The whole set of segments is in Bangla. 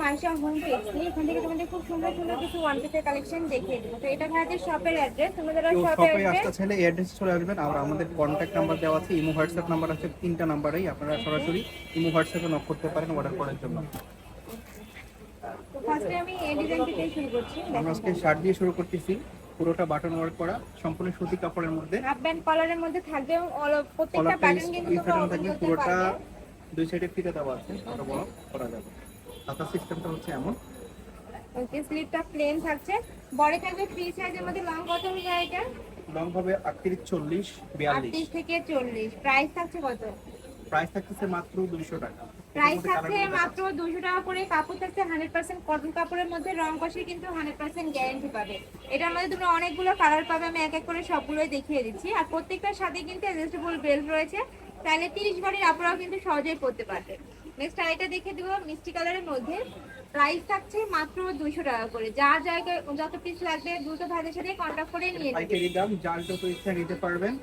মাইশা হোম এখান থেকে তোমাদের খুব সুন্দর সুন্দর কিছু ওয়ান পিসের কালেকশন দেখিয়ে দেবো। তো এটা ভাইদের শপের অ্যাড্রেস শপের শপে অ্যাড্রেস আসতে চাইলে অ্যাড্রেস চলে আসবেন। আর আমাদের কন্ট্যাক্ট নাম্বার দেওয়া আছে ইমো হোয়াটসঅ্যাপ নাম্বার আছে তিনটা নাম্বারেই আপনারা সরাসরি ইমো হোয়াটসঅ্যাপে নক করতে পারেন অর্ডার করার জন্য। ফার্স্টে আমি এই ডিজাইন থেকে শুরু করছি। আমরা আজকে শার্ট দিয়ে শুরু করতেছি। পুরোটা বাটন ওয়ার্ক করা সম্পূর্ণ সুতি কাপড়ের মধ্যে। হাফ ব্যান্ড কলারের মধ্যে থাকবে এবং প্রত্যেকটা প্যাটার্ন কিন্তু তোমরা পুরোটা দুই সাইডে ফিতে দেওয়া আছে। ছোট বড় করা যাবে। হাতা সিস্টেমটা হচ্ছে এমন। ওকে স্লিপটা প্লেন থাকছে। বডি থাকবে ফ্রি সাইজের মধ্যে লং কত হয়ে যায় এটা? লং হবে আটত্রিশ চল্লিশ বিয়াল্লিশ। আটত্রিশ থেকে চল্লিশ। প্রাইস থাকছে কত? প্রাইস থাকতেছে মাত্র দুইশো টাকা। প্রাইস থাকছে মাত্র দুশো টাকা করে। কাপড় থাকছে হান্ড্রেড পার্সেন্ট কটন কাপড়ের মধ্যে। রং কষে কিন্তু হান্ড্রেড পার্সেন্ট গ্যারেন্টি পাবে। এটার মধ্যে তোমরা অনেকগুলো কালার পাবে। আমি এক এক করে সবগুলোই দেখিয়ে দিচ্ছি। আর প্রত্যেকটার সাথে কিন্তু অ্যাডজাস্টেবল বেল্ট রয়েছে। তাহলে তিরিশ বারের আপনারাও কিন্তু সহজেই পড়তে পারবে। নেক্সট আরেকটা দেখে দেবো মিষ্টি কালারের মধ্যে। প্রাইস থাকছে মাত্র দুশো টাকা করে। যার জায়গায় যত পিস লাগবে দ্রুত ভাইদের সাথে কন্ট্যাক্ট করে নিয়ে পাইকারি দাম যার যত ইচ্ছা নিতে পারবেন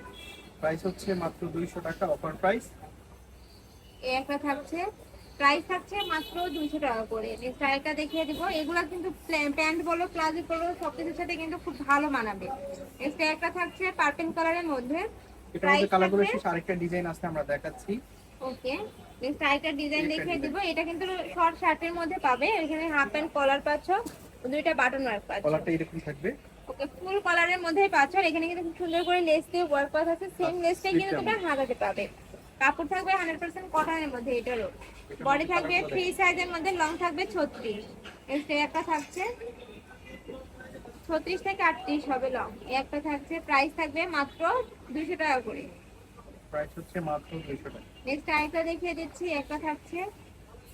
প্রাইস হচ্ছে মাত্র দুইশো টাকা অফার প্রাইস এই একটা থাকছে। প্রাইস থাকছে মাত্র দুইশো টাকা করে। নেক্সট আরেকটা দেখিয়ে দিব। এগুলা কিন্তু প্যান্ট বলো প্লাজো বলো সব কিছুর সাথে কিন্তু খুব ভালো মানাবে। নেক্সট একটা থাকছে পার্পেল কালারের মধ্যে। এটার মধ্যে কালারগুলো শেষ আরেকটা ডিজাইন আছে আমরা দেখাচ্ছি। ওকে আরেকটা ডিজাইন দেখিয়ে। দিব। এটা কিন্তু শর্ট শার্টের মধ্যে পাবে। এখানে হাফ প্যান্ট কলার পাচ্ছ দুইটা বাটন ওয়ার্ক পাচ্ছ। কলারটা এরকম থাকবে? ওকে ফুল কলারের মধ্যেই পাচ্ছ। এখানে কিন্তু খুব সুন্দর করে লেস দিয়ে ওয়ার্ক করা আছে। সেম আচ্ছা, লেসটাই কিন্তু তোমরা হাতাতে পাবে। কাপড় থাকবে হান্ড্রেড পার্সেন্ট কটনের মধ্যে এটারও। বডি থাকবে ফ্রি সাইজের মধ্যে। লং থাকবে ছত্রিশ। একটা থাকছে। ছত্রিশ থেকে আটত্রিশ হবে লং একটা থাকছে প্রাইস থাকবে মাত্র দুশো টাকা করে। প্রাইস হচ্ছে মাত্র দুইশো টাকা। নেক্সট আরেকটা দেখিয়ে দিচ্ছি একটা থাকছে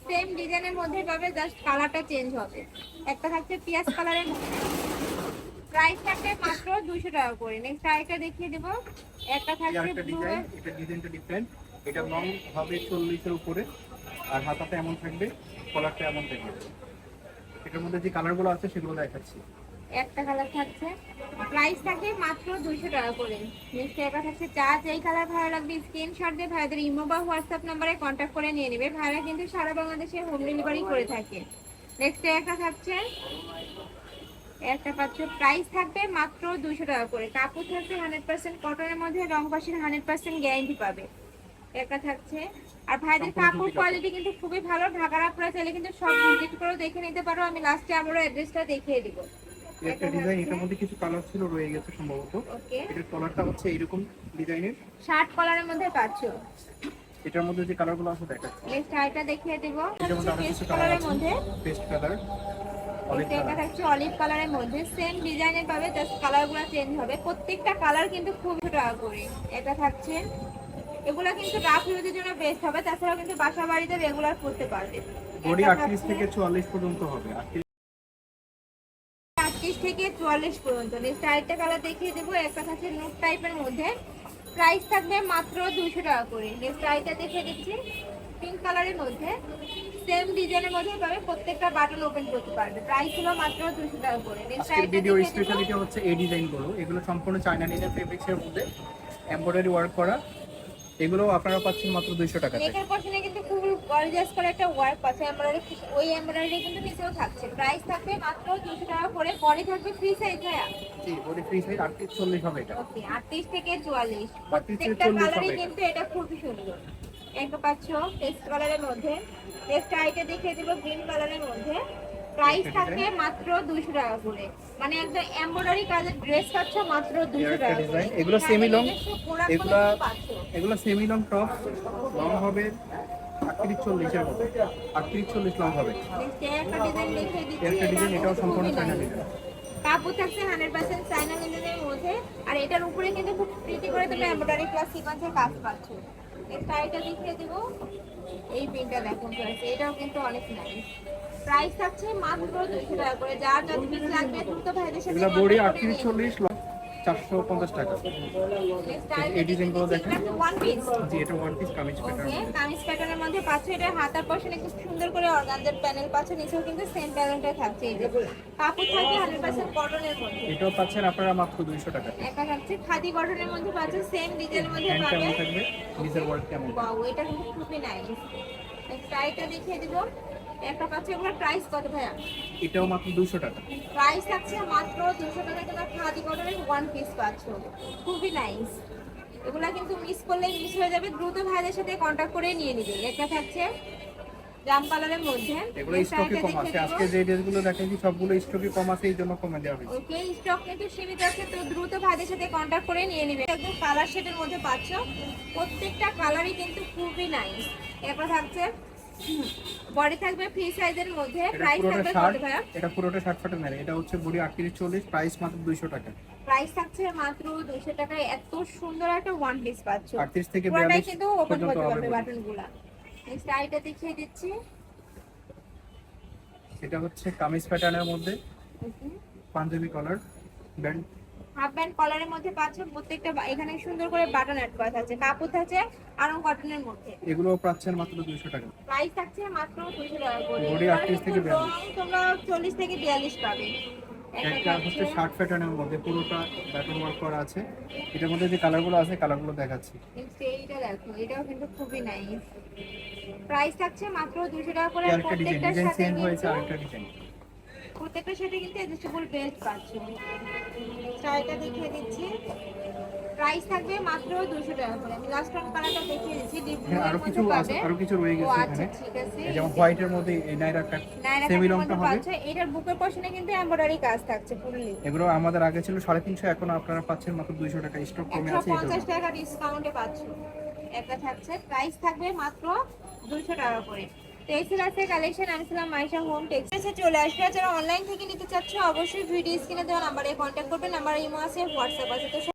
সেম ডিজাইনের মধ্যে পাবে জাস্ট কালারটা চেঞ্জ হবে। একটা থাকছে পিয়াজ কালারের প্রাইস থাকবে মাত্র দুশো টাকা করে। নেক্সট আরেকটা দেখিয়ে দেবো। একটা থাকছে ব্লু ডিজাইন এটা ডিজাইনটা ডিফারেন্ট এটা লং হবে চল্লিশের উপরে। আর হাতাটা এমন থাকবে কলারটা এমন থাকবে। এটার মধ্যে যে কালারগুলো আছে সেগুলো দেখাচ্ছি। একটা কালার থাকছে। প্রাইস থাকে মাত্র দুশো টাকা করে। নেক্সট একটা থাকছে চা যেই কালার ভালো লাগবে স্ক্রিনশট দিয়ে ভাইদের ইমো বা হোয়াটসঅ্যাপ নাম্বারে কন্ট্যাক্ট করে নিয়ে নেবে। ভাইরা কিন্তু সারা বাংলাদেশে হোম ডেলিভারি করে থাকে। নেক্সট একটা থাকছে একটা পাচ্ছ প্রাইস থাকবে মাত্র দুশো টাকা করে। কাপড় থাকবে হান্ড্রেড পার্সেন্ট কটনের মধ্যে রং পাশের হান্ড্রেড পার্সেন্ট গ্যারেন্টি পাবে। একটা থাকছে আর ভাইদের কাপড় কোয়ালিটি কিন্তু খুবই ভালো। ঢাকার আপনারা চাইলে কিন্তু সব ভিজিট করে দেখে নিতে পারো। আমি লাস্টে আবারও অ্যাড্রেসটা দেখিয়ে দিব। একটা ডিজাইন এটার মধ্যে কিছু কালার ছিল রয়ে গেছে সম্ভবত। এটার কলারটা হচ্ছে এরকম ডিজাইনের শার্ট কলারের মধ্যে পাচ্ছ? এটার মধ্যে যে কালারগুলো আছে দেখাচ্ছি। নেক্সট আইটা দেখিয়ে দেব। এটার মধ্যে আরও কিছু কালার কালারের মধ্যে। পেস্ট কালার এটা থাকছে অলিভ কালারের মধ্যে। সেম ডিজাইনের পাবে জাস্ট কালারগুলো চেঞ্জ হবে। প্রত্যেকটা কালার কিন্তু খুব টাকা করে। এটা থাকছে। এগুলো কিন্তু রাফ ইউজের জন্য বেস্ট হবে। তাছাড়াও কিন্তু বাসা বাড়িতে রেগুলার করতে পারবে বডি থেকে পর্যন্ত হবে। চুয়াল্লিশ পর্যন্ত। নেক্সট আরেকটা কালার দেখিয়ে দেবো একটা থাকছে নোট টাইপের মধ্যে। প্রাইস থাকবে মাত্র দুশো টাকা করে। নেক্সট আরেকটা দেখে দিচ্ছি পিঙ্ক কালারের মধ্যে। সেম ডিজাইনের মধ্যে পাবে প্রত্যেকটা বাটন ওপেন করতে পারবে। প্রাইস ছিল মাত্র দুশো টাকা করে। নেক্সট আজকের আরেকটা ভিডিও স্পেশালিটি হচ্ছে এই ডিজাইনগুলো এগুলো সম্পূর্ণ চায়না নিলের ফেব্রিক্সের মধ্যে এমব্রয়ডারি ওয়ার্ক করা। এগুলো আপনারা পাচ্ছেন মাত্র দুইশো টাকাতে নেকের পশনে কিন্তু খুব গর্জিয়াস করে একটা ওয়ার্ক আছে এমব্রয়ডারি ওই এমব্রয়ডারি কিন্তু নিচেও থাকছে। প্রাইস থাকবে মাত্র দুশো টাকা করে বডি থাকবে ফ্রি সাইজ ভাইয়া? জি বডি ফ্রি সাইজ আটত্রিশ চল্লিশ হবে এটা। ওকে আটত্রিশ থেকে চুয়াল্লিশ। প্রত্যেকটা কালারই কিন্তু এটা খুবই সুন্দর। একটা পাচ্ছ পেস্ট কালারের মধ্যে। পেস্ট আইটা দেখিয়ে দেবো গ্রিন কালারের মধ্যে। প্রাইস থাকবে মাত্র দুশো টাকা করে। মানে একদম এমব্রয়ডারি কাজের ড্রেস পাচ্ছ মাত্র দুশো একটা টাকা করে। ডিজাইন এগুলো সেমি লং এগুলো এগুলো সেমি লং টপ লং হবে। আটত্রিশ চল্লিশের মতো। আটত্রিশ চল্লিশ লং হবে। একটা ডিজাইন এর এটাও সম্পূর্ণ চায়না ডিজাইন কাপড় থাকছে হান্ড্রেড পার্সেন্ট চাইনা লিনেনের মধ্যে আর এটার উপরে কিন্তু খুব প্রিটি করে তুমি এমব্রয়ডারি প্লাস সিকোয়েন্সের কাজ পাচ্ছ। দেখিয়ে দেবো। এই প্রিন্টটা দেখুন এটাও কিন্তু অনেক নাইস প্রাইস থাকছে মাত্র দুশো টাকা করে। যার যত পিস লাগবে দ্রুত ভাইদের সাথে চারশো পঞ্চাশ টাকা। এই ডিজাইনগুলো দেখেন। জি এটা one piece kameez pattern kameez প্যাটার্নের মধ্যে পাচ্ছ এটা হাতার পশনে খুব সুন্দর করে অর্গানজার প্যানেল পাচ্ছ নিচেও কিন্তু সেম প্যানেলটা থাকছে। এই যে কাপড় থাকবে হান্ড্রেড পার্সেন্ট কটনের মধ্যে। এটাও পাচ্ছেন আপনারা মাত্র দুইশো টাকা। একটা থাকছে খাদি কটনের মধ্যে পাচ্ছ সেম ডিজাইনের মধ্যে হ্যান্ড পাবে। কেমন থাকবে? নিজের ওয়ার্ক কেমন? এটা কিন্তু খুবই নাইস আইটা দেখিয়ে দিব। একটা পাচ্ছে এগুলোর প্রাইস কত ভাইয়া? এটাও মাত্র দুশো টাকা। প্রাইস থাকছে মাত্র দুশো টাকা তোমরা খাদি কটনের ওয়ান পিস পাচ্ছ। খুবই নাইস এগুলা কিন্তু মিস করলে মিস হয়ে যাবে। দ্রুত ভাইদের সাথে কন্ট্যাক্ট করে নিয়ে নিবে। একটা থাকছে জাম কালারের মধ্যে। এগুলো স্টকে কম আছে। আজকে যে ড্রেসগুলো দেখাচ্ছি সবগুলো স্টকে কম আছে এই জন্য কমে দেওয়া হয়েছে। ওকে স্টক কিন্তু সীমিত আছে তো দ্রুত ভাইদের সাথে কন্ট্যাক্ট করে নিয়ে নিবে। একদম কালার শেডের মধ্যে পাচ্ছ। প্রত্যেকটা কালারই কিন্তু খুবই নাইস এরপর থাকছে বডি থাকবে ফ্রি সাইজের মধ্যে প্রাইস থাকবে কত ভাইয়া? এটা পুরোটা শার্ট ফাটা মেরে এটা হচ্ছে বডি আটত্রিশ চল্লিশ প্রাইস মাত্র দুইশো টাকা। প্রাইস থাকছে মাত্র 200 টাকায় এত সুন্দর একটা ওয়ান পিস পাচ্ছ। আটত্রিশ থেকে পুরোটাই বিয়াল্লিশ কিন্তু ওপেন করতে পারবে বাটনগুলা নেক্সট আইটা দেখিয়ে দিচ্ছি। এটা হচ্ছে কামিজ প্যাটার্নের মধ্যে Punjabi collar band half band কলারের মধ্যে পাচ্ছ প্রত্যেকটা এখানে সুন্দর করে বাটন অ্যাড করা থাকছে। কাপড় থাকছে আরং কটনের মধ্যে। এগুলো পাচ্ছেন মাত্র দুইশো টাকা। প্রাইস থাকছে মাত্র 200 টাকা করে। বডি এগুলোর 38 থেকে কিন্তু 42 তোমরা 40 থেকে 42 পাবে। একটা হচ্ছে শার্ট প্যাটার্নের মধ্যে পুরোটা ওয়ার্ক করা আছে। এটার মধ্যে যে কালারগুলো আছে কালারগুলো দেখাচ্ছি। এইটা দেখো এটাও কিন্তু খুবই নাইস প্রাইস থাকছে মাত্র 200 টাকা করে ডিজাইন প্রত্যেকটার সাথে চেঞ্জ হয়েছে আরেকটা ডিজাইন প্রত্যেকটার সাথে কিন্তু অ্যাডজাস্টেবল বেল্ট পাচ্ছ ট্রাইটা দেখিয়ে দিচ্ছি। প্রাইস থাকবে মাত্র 200 টাকা করে। আমি লাস্ট টাইম কালারটা দেখিয়ে দিচ্ছি। ডিপ হ্যাঁ আরও কিছু আছে আরও কিছু রয়ে গেছে আচ্ছা ঠিক আছে। যেমন হোয়াইটের মধ্যে এই নাইরা একটা সেমি লংটা হবে। এটার বুকের পশনে কিন্তু এমব্রয়ডারি কাজ থাকছে ফুললি এগুলো আমাদের আগে ছিল সাড়ে তিনশো এখন আপনারা পাচ্ছেন মাত্র দুইশো টাকা। স্টক কমে আছে এই জন্য। পঞ্চাশ টাকা ডিসকাউন্টে পাচ্ছ। একটা থাকছে। প্রাইস থাকবে মাত্র দুশো টাকা করে। আছে কালেকশন আমি ছিলাম মাইশা হোম টেক্সটাইলসে চলে আসবে। যারা অনলাইন থেকে নিতে চাচ্ছ, অবশ্যই ভিডিও স্ক্রিনে দেওয়া নাম্বারে কন্ট্যাক্ট করবে। নাম্বার ইমো আছে হোয়াটসঅ্যাপ আছে। তো